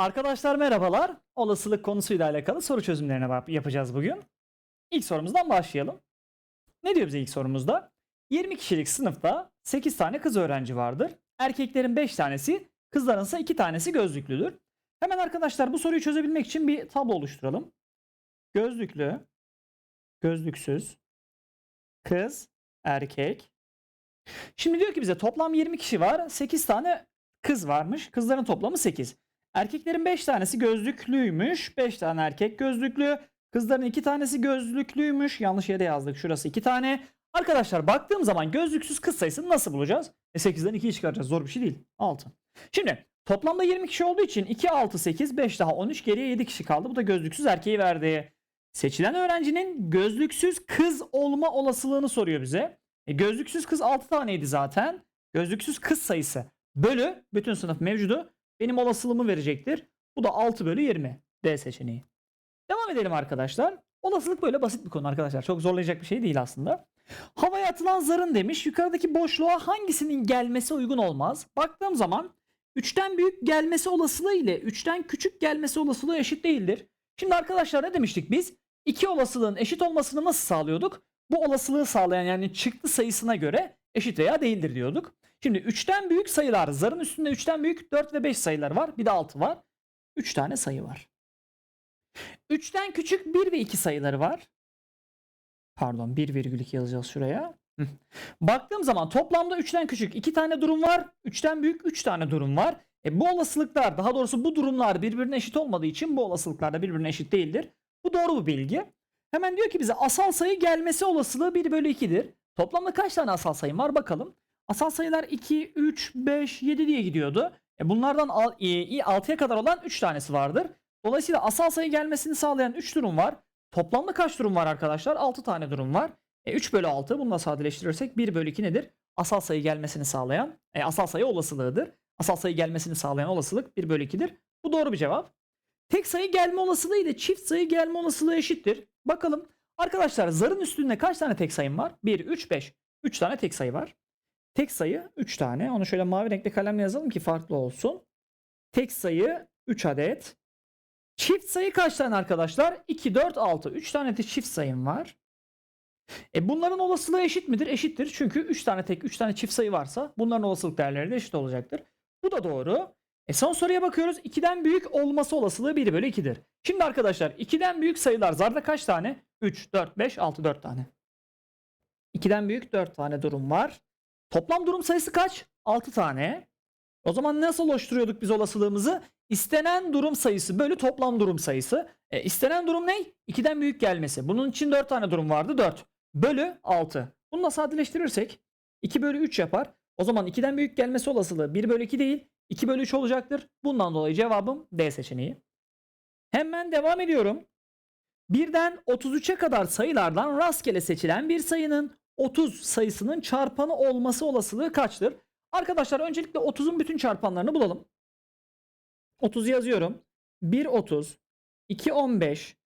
Arkadaşlar merhabalar. Olasılık konusuyla alakalı soru çözümlerine yapacağız bugün. İlk sorumuzdan başlayalım. Ne diyor bize ilk sorumuzda? 20 kişilik sınıfta 8 tane kız öğrenci vardır. Erkeklerin 5 tanesi, kızların ise 2 tanesi gözlüklüdür. Hemen arkadaşlar bu soruyu çözebilmek için bir tablo oluşturalım. Gözlüklü, gözlüksüz, kız, erkek. Şimdi diyor ki bize toplam 20 kişi var. 8 tane kız varmış. Kızların toplamı 8. Erkeklerin 5 tanesi gözlüklüymüş. 5 tane erkek gözlüklü. Kızların 2 tanesi gözlüklüymüş. Yanlış yere yazdık. Şurası 2 tane. Arkadaşlar baktığım zaman gözlüksüz kız sayısını nasıl bulacağız? E 8'den 2'yi çıkaracağız. Zor bir şey değil. 6. Şimdi toplamda 20 kişi olduğu için 2, 6, 8, 5 daha 13 geriye 7 kişi kaldı. Bu da gözlüksüz erkeği verdi. Seçilen öğrencinin gözlüksüz kız olma olasılığını soruyor bize. E gözlüksüz kız 6 taneydi zaten. Gözlüksüz kız sayısı bölü bütün sınıf mevcudu benim olasılığımı verecektir. Bu da 6 bölü 20. D seçeneği. Devam edelim arkadaşlar. Olasılık böyle basit bir konu arkadaşlar. Çok zorlayacak bir şey değil aslında. Havaya atılan zarın demiş. Yukarıdaki boşluğa hangisinin gelmesi uygun olmaz? Baktığım zaman 3'ten büyük gelmesi olasılığı ile 3'ten küçük gelmesi olasılığı eşit değildir. Şimdi arkadaşlar ne demiştik biz? İki olasılığın eşit olmasını nasıl sağlıyorduk? Bu olasılığı sağlayan yani çıktı sayısına göre eşit veya değildir diyorduk. Şimdi 3'ten büyük sayılar zarın üstünde 3'ten büyük 4 ve 5 sayılar var. Bir de 6 var. 3 tane sayı var. 3'ten küçük 1 ve 2 sayıları var. Pardon 1,2 yazacağız şuraya. Baktığım zaman toplamda 3'ten küçük 2 tane durum var. 3'ten büyük 3 tane durum var. E bu olasılıklar daha doğrusu bu durumlar birbirine eşit olmadığı için bu olasılıklar da birbirine eşit değildir. Bu doğru bir bilgi. Hemen diyor ki bize asal sayı gelmesi olasılığı 1 bölü 2'dir. Toplamda kaç tane asal sayım var bakalım. Asal sayılar 2, 3, 5, 7 diye gidiyordu. E bunlardan al- e, 6'ya kadar olan 3 tanesi vardır. Dolayısıyla asal sayı gelmesini sağlayan 3 durum var. Toplamda kaç durum var arkadaşlar? 6 tane durum var. E 3 bölü 6 bunu da sadeleştirirsek 1 bölü 2 nedir? Asal sayı gelmesini sağlayan, e, asal sayı olasılığıdır. Asal sayı gelmesini sağlayan olasılık 1 bölü 2'dir. Bu doğru bir cevap. Tek sayı gelme olasılığı ile çift sayı gelme olasılığı eşittir. Bakalım. Arkadaşlar zarın üstünde kaç tane tek sayım var? 1, 3, 5. 3 tane tek sayı var. Tek sayı 3 tane. Onu şöyle mavi renkli kalemle yazalım ki farklı olsun. Tek sayı 3 adet. Çift sayı kaç tane arkadaşlar? 2, 4, 6. 3 tane de çift sayım var. E bunların olasılığı eşit midir? Eşittir. Çünkü 3 tane tek, 3 tane çift sayı varsa bunların olasılık değerleri de eşit olacaktır. Bu da doğru. E son soruya bakıyoruz. 2'den büyük olması olasılığı 1 bölü 2'dir. Şimdi arkadaşlar 2'den büyük sayılar zarda kaç tane? 3, 4, 5, 6, 4 tane. 2'den büyük 4 tane durum var. Toplam durum sayısı kaç? 6 tane. O zaman nasıl oluşturuyorduk biz olasılığımızı? İstenen durum sayısı bölü toplam durum sayısı. E, istenen durum ne? 2'den büyük gelmesi. Bunun için 4 tane durum vardı. 4 bölü 6. Bunu da sadeleştirirsek 2 bölü 3 yapar. O zaman 2'den büyük gelmesi olasılığı 1 bölü 2 değil 2 bölü 3 olacaktır. Bundan dolayı cevabım D seçeneği. Hemen devam ediyorum. Birden 33'e kadar sayılardan rastgele seçilen bir sayının 30 sayısının çarpanı olması olasılığı kaçtır? Arkadaşlar öncelikle 30'un bütün çarpanlarını bulalım. 30 yazıyorum. 1 30, 2 15,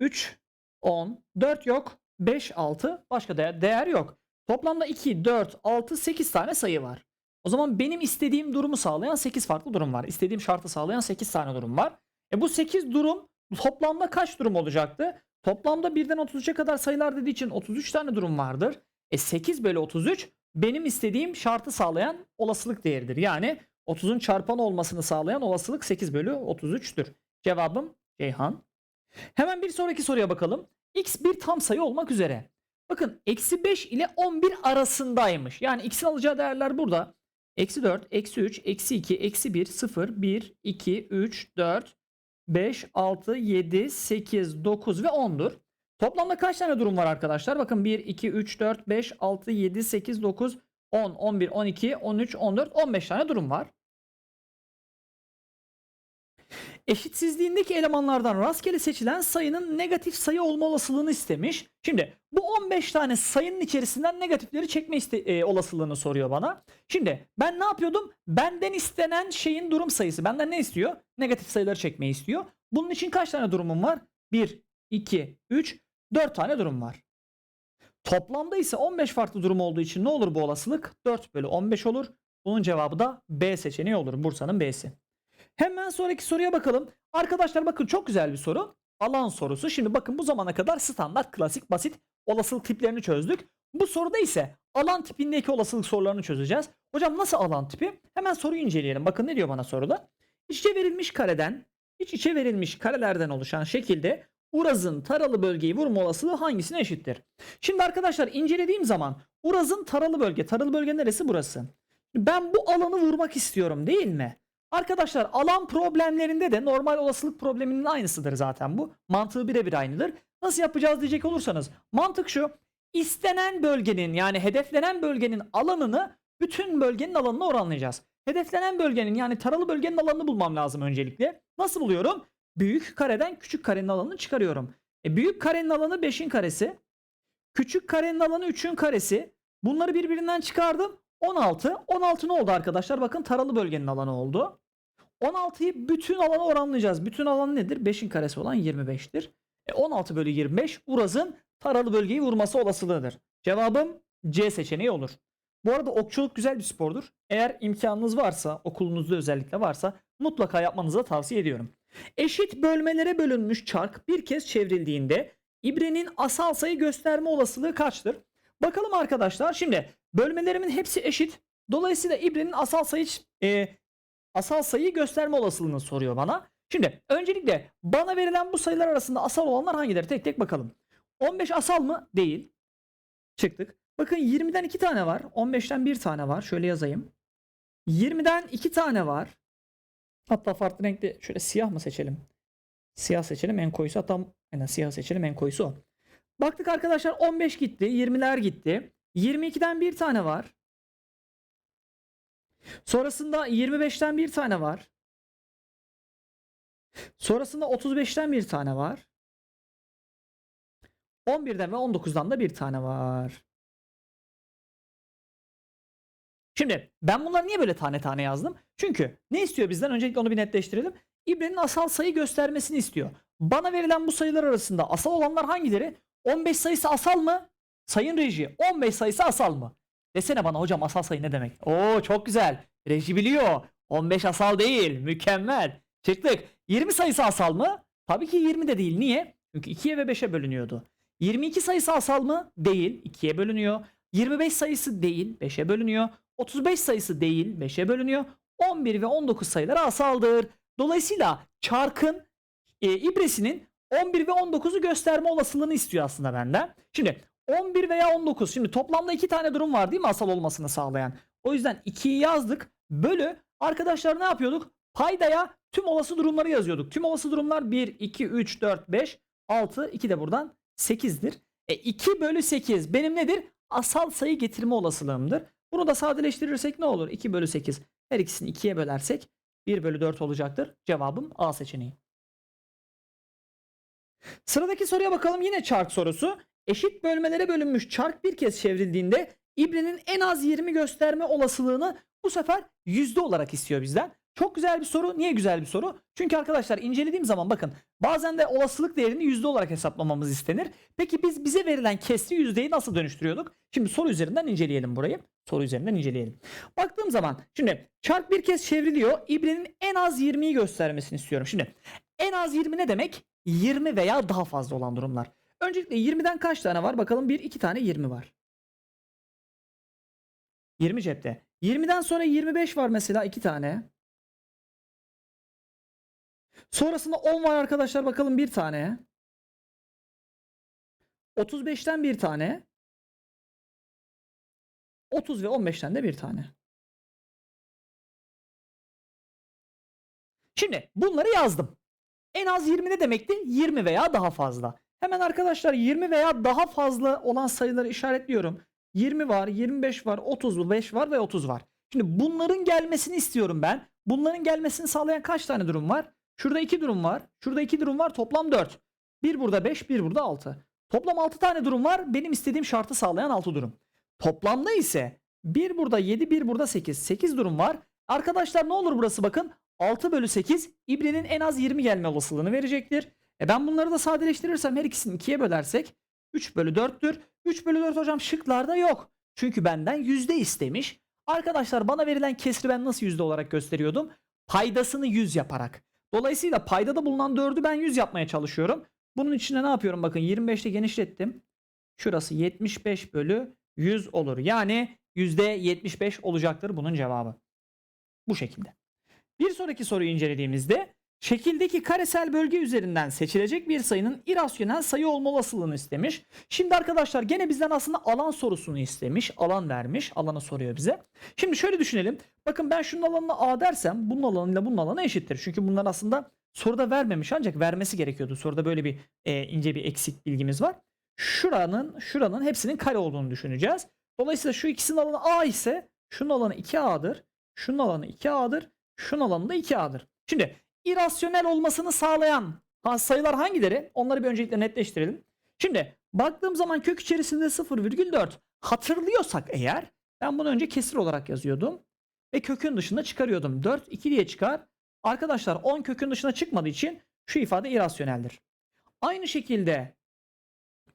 3 10, 4 yok, 5 6 başka değer, değer yok. Toplamda 2, 4, 6, 8 tane sayı var. O zaman benim istediğim durumu sağlayan 8 farklı durum var. İstediğim şartı sağlayan 8 tane durum var. E bu 8 durum toplamda kaç durum olacaktı? Toplamda 1'den 33'e kadar sayılar dediği için 33 tane durum vardır. E 8 bölü 33 benim istediğim şartı sağlayan olasılık değeridir. Yani 30'un çarpanı olmasını sağlayan olasılık 8 bölü 33'tür. Cevabım Ceyhan. Hemen bir sonraki soruya bakalım. X bir tam sayı olmak üzere. Bakın eksi 5 ile 11 arasındaymış. Yani x'in alacağı değerler burada. Eksi 4, eksi 3, eksi 2, eksi 1, 0, 1, 2, 3, 4, 5, 6, 7, 8, 9 ve 10'dur. Toplamda kaç tane durum var arkadaşlar? Bakın 1, 2, 3, 4, 5, 6, 7, 8, 9, 10, 11, 12, 13, 14, 15 tane durum var. Eşitsizliğindeki elemanlardan rastgele seçilen sayının negatif sayı olma olasılığını istemiş. Şimdi bu 15 tane sayının içerisinden negatifleri çekme e, olasılığını soruyor bana. Şimdi ben ne yapıyordum? Benden istenen şeyin durum sayısı. Benden ne istiyor? Negatif sayıları çekmeyi istiyor. Bunun için kaç tane durumum var? 1, 2, 3, 4 tane durum var. Toplamda ise 15 farklı durum olduğu için ne olur bu olasılık? 4 bölü 15 olur. Bunun cevabı da B seçeneği olur. Bursa'nın B'si. Hemen sonraki soruya bakalım. Arkadaşlar bakın çok güzel bir soru. Alan sorusu. Şimdi bakın bu zamana kadar standart, klasik, basit olasılık tiplerini çözdük. Bu soruda ise alan tipindeki olasılık sorularını çözeceğiz. Hocam nasıl alan tipi? Hemen soruyu inceleyelim. Bakın ne diyor bana soruda? İç içe verilmiş kareden, iç içe verilmiş karelerden oluşan şekilde Uraz'ın taralı bölgeyi vurma olasılığı hangisine eşittir? Şimdi arkadaşlar incelediğim zaman Uraz'ın taralı bölge, taralı bölge neresi burası? Ben bu alanı vurmak istiyorum değil mi? Arkadaşlar alan problemlerinde de normal olasılık probleminin aynısıdır zaten bu. Mantığı birebir aynıdır. Nasıl yapacağız diyecek olursanız mantık şu. İstenen bölgenin yani hedeflenen bölgenin alanını bütün bölgenin alanına oranlayacağız. Hedeflenen bölgenin yani taralı bölgenin alanını bulmam lazım öncelikle. Nasıl buluyorum? Büyük kareden küçük karenin alanını çıkarıyorum. E büyük karenin alanı 5'in karesi. Küçük karenin alanı 3'ün karesi. Bunları birbirinden çıkardım. 16. 16 ne oldu arkadaşlar? Bakın taralı bölgenin alanı oldu. 16'yı bütün alana oranlayacağız. Bütün alan nedir? 5'in karesi olan 25'tir. E 16 bölü 25 Uraz'ın taralı bölgeyi vurması olasılığıdır. Cevabım C seçeneği olur. Bu arada okçuluk güzel bir spordur. Eğer imkanınız varsa, okulunuzda özellikle varsa mutlaka yapmanızı tavsiye ediyorum. Eşit bölmelere bölünmüş çark bir kez çevrildiğinde ibrenin asal sayı gösterme olasılığı kaçtır? Bakalım arkadaşlar. Şimdi bölmelerimin hepsi eşit. Dolayısıyla ibrenin asal sayı e, asal sayıyı gösterme olasılığını soruyor bana. Şimdi öncelikle bana verilen bu sayılar arasında asal olanlar hangileri? Tek tek bakalım. 15 asal mı? Değil. Çıktık. Bakın 20'den 2 tane var. 15'ten 1 tane var. Şöyle yazayım. 20'den 2 tane var. Hatta farklı renkli şöyle siyah mı seçelim? Siyah seçelim en koyusu. Hatta aynen siyah seçelim en koyusu o. Baktık arkadaşlar 15 gitti. 20'ler gitti. 22'den 1 tane var. Sonrasında 25'ten bir tane var. Sonrasında 35'ten bir tane var. 11'den ve 19'dan da bir tane var. Şimdi ben bunları niye böyle tane tane yazdım? Çünkü ne istiyor bizden? Öncelikle onu bir netleştirelim. İbrenin asal sayı göstermesini istiyor. Bana verilen bu sayılar arasında asal olanlar hangileri? 15 sayısı asal mı? Sayın reji 15 sayısı asal mı? Desene bana hocam asal sayı ne demek? Oo çok güzel. Reji biliyor. 15 asal değil. Mükemmel. Çıktık. 20 sayısı asal mı? Tabii ki 20 de değil. Niye? Çünkü 2'ye ve 5'e bölünüyordu. 22 sayısı asal mı? Değil. 2'ye bölünüyor. 25 sayısı değil. 5'e bölünüyor. 35 sayısı değil. 5'e bölünüyor. 11 ve 19 sayıları asaldır. Dolayısıyla çarkın e, ibresinin 11 ve 19'u gösterme olasılığını istiyor aslında benden. Şimdi 11 veya 19. Şimdi toplamda iki tane durum var değil mi asal olmasını sağlayan. O yüzden 2'yi yazdık. Bölü arkadaşlar ne yapıyorduk? Paydaya tüm olası durumları yazıyorduk. Tüm olası durumlar 1, 2, 3, 4, 5, 6. 2 de buradan 8'dir. E 2 bölü 8 benim nedir? Asal sayı getirme olasılığımdır. Bunu da sadeleştirirsek ne olur? 2 bölü 8. Her ikisini 2'ye bölersek 1 bölü 4 olacaktır. Cevabım A seçeneği. Sıradaki soruya bakalım yine çark sorusu. Eşit bölmelere bölünmüş çark bir kez çevrildiğinde ibrenin en az 20 gösterme olasılığını bu sefer yüzde olarak istiyor bizden. Çok güzel bir soru. Niye güzel bir soru? Çünkü arkadaşlar incelediğim zaman bakın bazen de olasılık değerini yüzde olarak hesaplamamız istenir. Peki biz bize verilen kesri yüzdeyi nasıl dönüştürüyorduk? Şimdi soru üzerinden inceleyelim burayı. Soru üzerinden inceleyelim. Baktığım zaman şimdi çark bir kez çevriliyor. İbrenin en az 20'yi göstermesini istiyorum. Şimdi en az 20 ne demek? 20 veya daha fazla olan durumlar. Öncelikle 20'den kaç tane var? Bakalım 1 2 tane 20 var. 20 cepte. 20'den sonra 25 var mesela 2 tane. Sonrasında 10 var arkadaşlar bakalım bir tane. 35'ten bir tane. 30 ve 15'ten de bir tane. Şimdi bunları yazdım. En az 20 ne demekti? 20 veya daha fazla. Hemen arkadaşlar 20 veya daha fazla olan sayıları işaretliyorum. 20 var, 25 var, 35 var ve 30 var. Şimdi bunların gelmesini istiyorum ben. Bunların gelmesini sağlayan kaç tane durum var? Şurada 2 durum var. Şurada 2 durum var. Toplam 4. Bir burada 5, bir burada 6. Toplam 6 tane durum var. Benim istediğim şartı sağlayan 6 durum. Toplamda ise bir burada 7, bir burada 8. 8 durum var. Arkadaşlar ne olur burası bakın. 6 bölü 8 ibrenin en az 20 gelme olasılığını verecektir. E ben bunları da sadeleştirirsem her ikisini 2'ye bölersek 3 bölü 4'tür. 3 bölü 4 hocam şıklarda yok. Çünkü benden yüzde istemiş. Arkadaşlar bana verilen kesri ben nasıl yüzde olarak gösteriyordum? Paydasını 100 yaparak. Dolayısıyla paydada bulunan 4'ü ben 100 yapmaya çalışıyorum. Bunun içine ne yapıyorum? Bakın 25'te genişlettim. Şurası 75 bölü 100 olur. Yani %75 olacaktır bunun cevabı. Bu şekilde. Bir sonraki soruyu incelediğimizde şekildeki karesel bölge üzerinden seçilecek bir sayının irasyonel sayı olma olasılığını istemiş. Şimdi arkadaşlar gene bizden aslında alan sorusunu istemiş. Alan vermiş. Alanı soruyor bize. Şimdi şöyle düşünelim. Bakın ben şunun alanına A dersem bunun alanıyla bunun alanı eşittir. Çünkü bunlar aslında soruda vermemiş ancak vermesi gerekiyordu. Soruda böyle bir e, ince bir eksik bilgimiz var. Şuranın şuranın hepsinin kare olduğunu düşüneceğiz. Dolayısıyla şu ikisinin alanı A ise şunun alanı 2A'dır. Şunun alanı 2A'dır. Şunun alanı da 2A'dır. Şimdi irasyonel olmasını sağlayan sayılar hangileri? Onları bir öncelikle netleştirelim. Şimdi baktığım zaman kök içerisinde 0,4 hatırlıyorsak eğer ben bunu önce kesir olarak yazıyordum. Ve kökün dışına çıkarıyordum. 4 2 diye çıkar. Arkadaşlar 10 kökün dışına çıkmadığı için şu ifade irasyoneldir. Aynı şekilde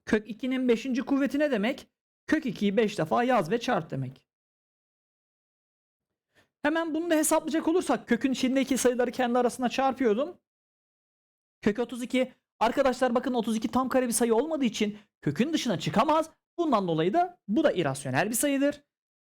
kök 2'nin 5. kuvveti ne demek? Kök 2'yi 5 defa yaz ve çarp demek. Hemen bunu da hesaplayacak olursak kökün içindeki sayıları kendi arasında çarpıyordum. Kök 32 arkadaşlar bakın 32 tam kare bir sayı olmadığı için kökün dışına çıkamaz. Bundan dolayı da bu da irasyonel bir sayıdır.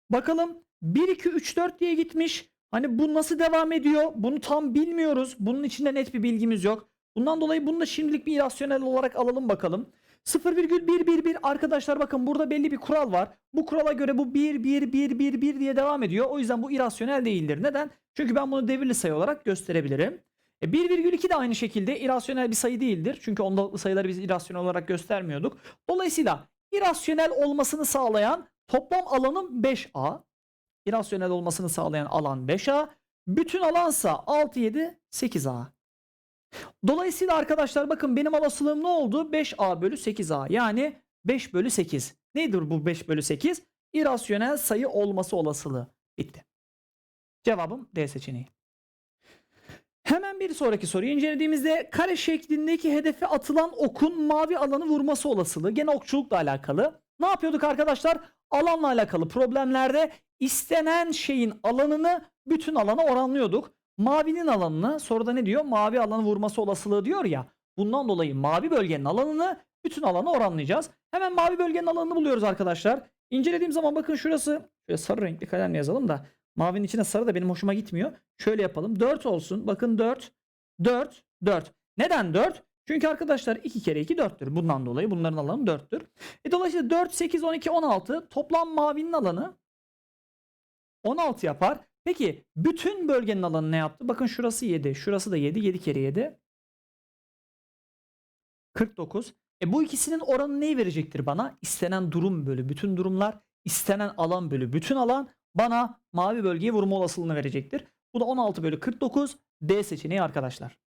Bakalım 1 2 3 4 diye gitmiş. Hani bu nasıl devam ediyor? Bunu tam bilmiyoruz. Bunun içinde net bir bilgimiz yok. Bundan dolayı bunu da şimdilik bir irasyonel olarak alalım bakalım. 0,111 arkadaşlar bakın burada belli bir kural var. Bu kurala göre bu 1 1 1 1 1 diye devam ediyor. O yüzden bu irasyonel değildir. Neden? Çünkü ben bunu devirli sayı olarak gösterebilirim. E 1,2 de aynı şekilde irasyonel bir sayı değildir. Çünkü ondalıklı sayıları biz irasyonel olarak göstermiyorduk. Dolayısıyla irasyonel olmasını sağlayan toplam alanım 5A. İrasyonel olmasını sağlayan alan 5A. Bütün alansa 6 7 8A. Dolayısıyla arkadaşlar bakın benim olasılığım ne oldu? 5A bölü 8A yani 5 bölü 8. Nedir bu 5 bölü 8? İrasyonel sayı olması olasılığı. Bitti. Cevabım D seçeneği. Hemen bir sonraki soruyu incelediğimizde kare şeklindeki hedefe atılan okun mavi alanı vurması olasılığı. Gene okçulukla alakalı. Ne yapıyorduk arkadaşlar? Alanla alakalı problemlerde istenen şeyin alanını bütün alana oranlıyorduk. Mavinin alanını soruda ne diyor? Mavi alanı vurması olasılığı diyor ya. Bundan dolayı mavi bölgenin alanını bütün alana oranlayacağız. Hemen mavi bölgenin alanını buluyoruz arkadaşlar. İncelediğim zaman bakın şurası şöyle sarı renkli kalemle yazalım da mavinin içine sarı da benim hoşuma gitmiyor. Şöyle yapalım. 4 olsun. Bakın 4 4 4. Neden 4? Çünkü arkadaşlar 2 kere 2 4'tür. Bundan dolayı bunların alanı 4'tür. E dolayısıyla 4 8 12 16 toplam mavinin alanı 16 yapar. Peki bütün bölgenin alanı ne yaptı? Bakın şurası 7. Şurası da 7. 7 kere 7. 49. E bu ikisinin oranı neyi verecektir bana? İstenen durum bölü bütün durumlar. istenen alan bölü bütün alan bana mavi bölgeye vurma olasılığını verecektir. Bu da 16 bölü 49. D seçeneği arkadaşlar.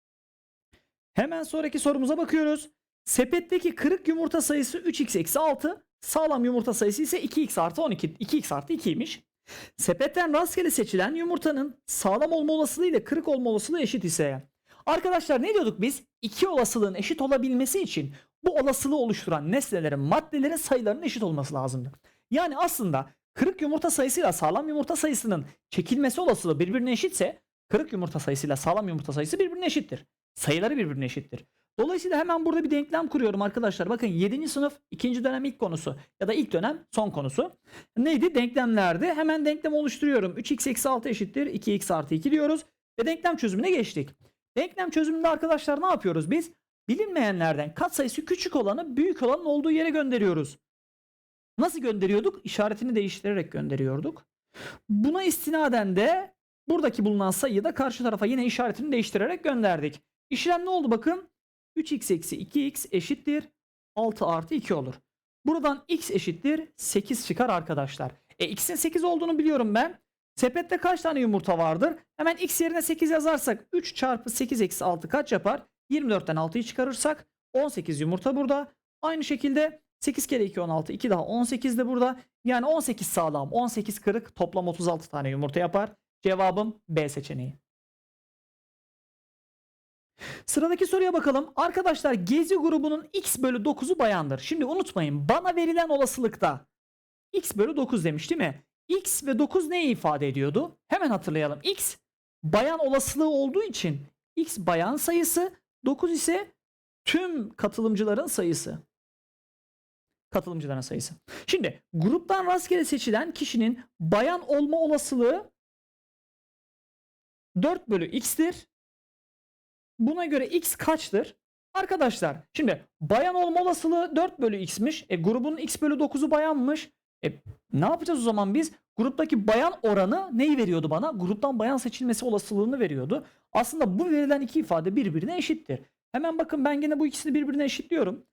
Hemen sonraki sorumuza bakıyoruz. Sepetteki kırık yumurta sayısı 3x eksi 6. Sağlam yumurta sayısı ise 2x artı 12. 2x artı 2'ymiş. Sepetten rastgele seçilen yumurtanın sağlam olma olasılığı ile kırık olma olasılığı eşit ise. Arkadaşlar ne diyorduk biz? İki olasılığın eşit olabilmesi için bu olasılığı oluşturan nesnelerin, maddelerin sayılarının eşit olması lazımdı. Yani aslında kırık yumurta sayısıyla sağlam yumurta sayısının çekilmesi olasılığı birbirine eşitse kırık yumurta sayısıyla sağlam yumurta sayısı birbirine eşittir. Sayıları birbirine eşittir. Dolayısıyla hemen burada bir denklem kuruyorum arkadaşlar. Bakın 7. sınıf 2. dönem ilk konusu ya da ilk dönem son konusu. Neydi? Denklemlerdi. Hemen denklem oluşturuyorum. 3x eksi 6 eşittir 2x artı 2 diyoruz. Ve denklem çözümüne geçtik. Denklem çözümünde arkadaşlar ne yapıyoruz biz? Bilinmeyenlerden katsayısı küçük olanı büyük olanın olduğu yere gönderiyoruz. Nasıl gönderiyorduk? İşaretini değiştirerek gönderiyorduk. Buna istinaden de buradaki bulunan sayıyı da karşı tarafa yine işaretini değiştirerek gönderdik. İşlem ne oldu bakın? 3x eksi 2x eşittir 6 artı 2 olur. Buradan x eşittir 8 çıkar arkadaşlar. E x'in 8 olduğunu biliyorum ben. Sepette kaç tane yumurta vardır? Hemen x yerine 8 yazarsak 3 çarpı 8 eksi 6 kaç yapar? 24'ten 6'yı çıkarırsak 18 yumurta burada. Aynı şekilde 8 kere 2 16 2 daha 18 de burada. Yani 18 sağlam 18 kırık toplam 36 tane yumurta yapar. Cevabım B seçeneği. Sıradaki soruya bakalım. Arkadaşlar Gezi grubunun x bölü 9'u bayandır. Şimdi unutmayın bana verilen olasılıkta x bölü 9 demiş değil mi? x ve 9 neyi ifade ediyordu? Hemen hatırlayalım. x bayan olasılığı olduğu için x bayan sayısı 9 ise tüm katılımcıların sayısı. Katılımcıların sayısı. Şimdi gruptan rastgele seçilen kişinin bayan olma olasılığı 4 bölü x'tir. Buna göre x kaçtır? Arkadaşlar şimdi bayan olma olasılığı 4 bölü x'miş. E, grubun x bölü 9'u bayanmış. E, ne yapacağız o zaman biz? Gruptaki bayan oranı neyi veriyordu bana? Gruptan bayan seçilmesi olasılığını veriyordu. Aslında bu verilen iki ifade birbirine eşittir. Hemen bakın ben gene bu ikisini birbirine eşitliyorum.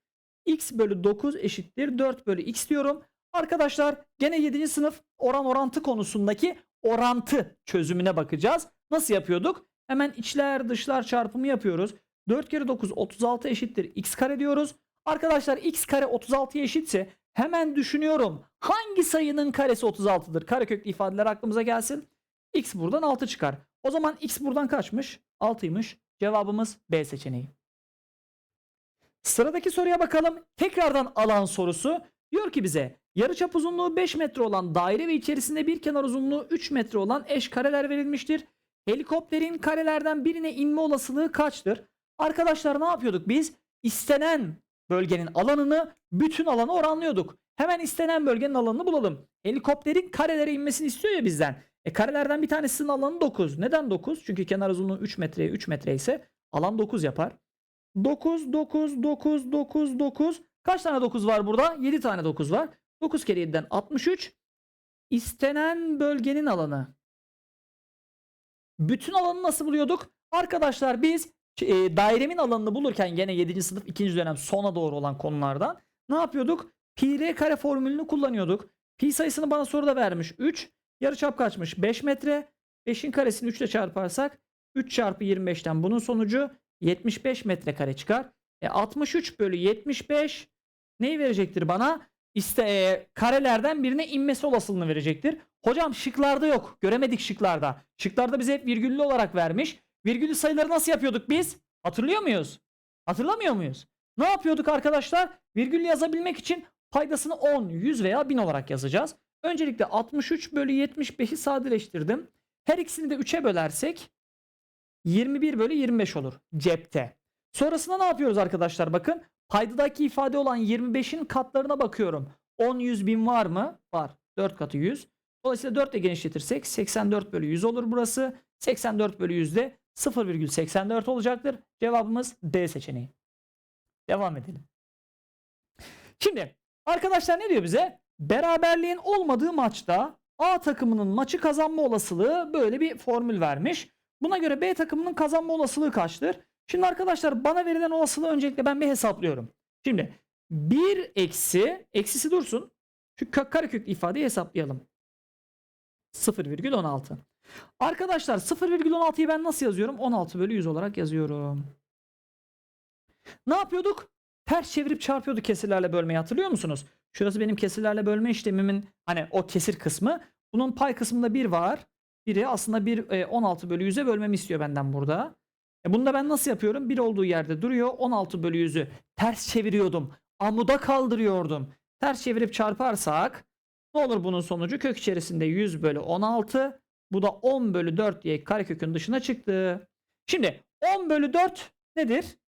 x bölü 9 eşittir 4 bölü x diyorum. Arkadaşlar gene 7. sınıf oran orantı konusundaki orantı çözümüne bakacağız. Nasıl yapıyorduk? Hemen içler dışlar çarpımı yapıyoruz. 4 kere 9 36 eşittir x kare diyoruz. Arkadaşlar x kare 36'ya eşitse hemen düşünüyorum. Hangi sayının karesi 36'dır? Kareköklü ifadeler aklımıza gelsin. x buradan 6 çıkar. O zaman x buradan kaçmış? 6'ymış. Cevabımız B seçeneği. Sıradaki soruya bakalım. Tekrardan alan sorusu. Diyor ki bize yarıçap uzunluğu 5 metre olan daire ve içerisinde bir kenar uzunluğu 3 metre olan eş kareler verilmiştir. Helikopterin karelerden birine inme olasılığı kaçtır? Arkadaşlar ne yapıyorduk biz? İstenen bölgenin alanını bütün alanı oranlıyorduk. Hemen istenen bölgenin alanını bulalım. Helikopterin karelere inmesini istiyor ya bizden. E karelerden bir tanesinin alanı 9. Neden 9? Çünkü kenar uzunluğu 3 metreye 3 metre ise alan 9 yapar. 9, 9, 9, 9, 9. Kaç tane 9 var burada? 7 tane 9 var. 9 kere 7'den 63. İstenen bölgenin alanı. Bütün alanı nasıl buluyorduk? Arkadaşlar biz e, dairemin alanını bulurken gene 7. sınıf 2. dönem sona doğru olan konulardan ne yapıyorduk? Pi r kare formülünü kullanıyorduk. Pi sayısını bana soruda vermiş 3. Yarıçap kaçmış? 5 metre. 5'in karesini 3 ile çarparsak 3 çarpı 25'ten bunun sonucu 75 metrekare çıkar. E 63 bölü 75 neyi verecektir bana? İşte e, karelerden birine inmesi olasılığını verecektir. Hocam şıklarda yok. Göremedik şıklarda. Şıklarda bize hep virgüllü olarak vermiş. Virgüllü sayıları nasıl yapıyorduk biz? Hatırlıyor muyuz? Hatırlamıyor muyuz? Ne yapıyorduk arkadaşlar? Virgüllü yazabilmek için paydasını 10, 100 veya 1000 olarak yazacağız. Öncelikle 63 bölü 75'i sadeleştirdim. Her ikisini de 3'e bölersek 21 bölü 25 olur cepte. Sonrasında ne yapıyoruz arkadaşlar bakın. Paydadaki ifade olan 25'in katlarına bakıyorum. 10 100 bin var mı? Var. 4 katı 100. Dolayısıyla 4 ile genişletirsek 84 bölü 100 olur burası. 84 bölü 100 de 0,84 olacaktır. Cevabımız D seçeneği. Devam edelim. Şimdi arkadaşlar ne diyor bize? Beraberliğin olmadığı maçta A takımının maçı kazanma olasılığı böyle bir formül vermiş. Buna göre B takımının kazanma olasılığı kaçtır? Şimdi arkadaşlar bana verilen olasılığı öncelikle ben bir hesaplıyorum. Şimdi 1 eksi eksisi dursun. Şu kö- karekök ifadeyi hesaplayalım. 0,16. Arkadaşlar 0,16'yı ben nasıl yazıyorum? 16 bölü 100 olarak yazıyorum. Ne yapıyorduk? Ters çevirip çarpıyorduk kesirlerle bölmeyi hatırlıyor musunuz? Şurası benim kesirlerle bölme işlemimin hani o kesir kısmı. Bunun pay kısmında 1 var. Biri aslında bir e, 16 bölü 100'e bölmemi istiyor benden burada. E bunu da ben nasıl yapıyorum? Bir olduğu yerde duruyor. 16 bölü 100'ü ters çeviriyordum. Amuda kaldırıyordum. Ters çevirip çarparsak ne olur bunun sonucu? Kök içerisinde 100 bölü 16. Bu da 10 bölü 4 diye karekökün dışına çıktı. Şimdi 10 bölü 4 nedir?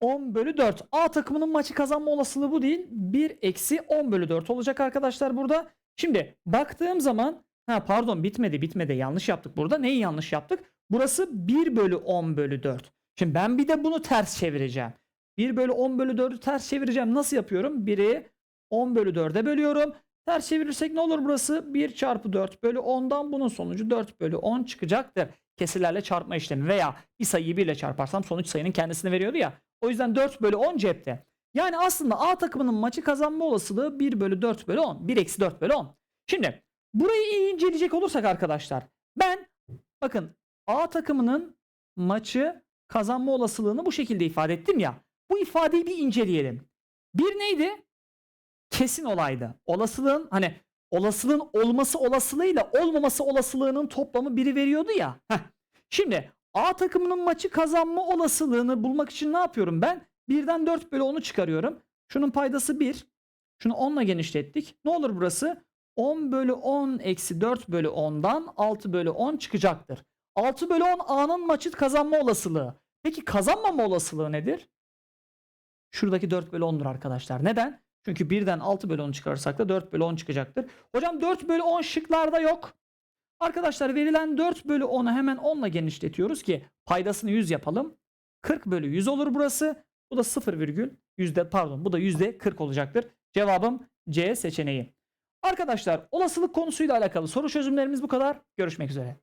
10 bölü 4. A takımının maçı kazanma olasılığı bu değil. 1 eksi 10 bölü 4 olacak arkadaşlar burada. Şimdi baktığım zaman ha pardon bitmedi bitmedi yanlış yaptık burada. Neyi yanlış yaptık? Burası 1 bölü 10 bölü 4. Şimdi ben bir de bunu ters çevireceğim. 1 bölü 10 bölü 4'ü ters çevireceğim. Nasıl yapıyorum? 1'i 10 bölü 4'e bölüyorum. Ters çevirirsek ne olur burası? 1 çarpı 4 bölü 10'dan bunun sonucu 4 bölü 10 çıkacaktır. Kesirlerle çarpma işlemi veya bir sayıyı 1 ile çarparsam sonuç sayının kendisini veriyordu ya. O yüzden 4 bölü 10 cepte. Yani aslında A takımının maçı kazanma olasılığı 1 bölü 4 bölü 10. 1 eksi 4 bölü 10. Şimdi burayı iyi inceleyecek olursak arkadaşlar. Ben bakın A takımının maçı kazanma olasılığını bu şekilde ifade ettim ya. Bu ifadeyi bir inceleyelim. Bir neydi? Kesin olaydı. Olasılığın hani olasılığın olması olasılığıyla olmaması olasılığının toplamı biri veriyordu ya. Heh. Şimdi A takımının maçı kazanma olasılığını bulmak için ne yapıyorum ben? 1'den 4 bölü 10'u çıkarıyorum. Şunun paydası 1. Şunu 10 ile genişlettik. Ne olur burası? 10 bölü 10 eksi 4 bölü 10'dan 6 bölü 10 çıkacaktır. 6 bölü 10 A'nın maçı kazanma olasılığı. Peki kazanmama olasılığı nedir? Şuradaki 4 bölü 10'dur arkadaşlar. Neden? Çünkü birden 6 bölü 10 çıkarırsak da 4 bölü 10 çıkacaktır. Hocam 4 bölü 10 şıklarda yok. Arkadaşlar verilen 4 bölü 10'u hemen 10 ile genişletiyoruz ki paydasını 100 yapalım. 40 bölü 100 olur burası. Bu da 0 virgül yüzde pardon bu da yüzde 40 olacaktır. Cevabım C seçeneği. Arkadaşlar olasılık konusuyla alakalı soru çözümlerimiz bu kadar. Görüşmek üzere.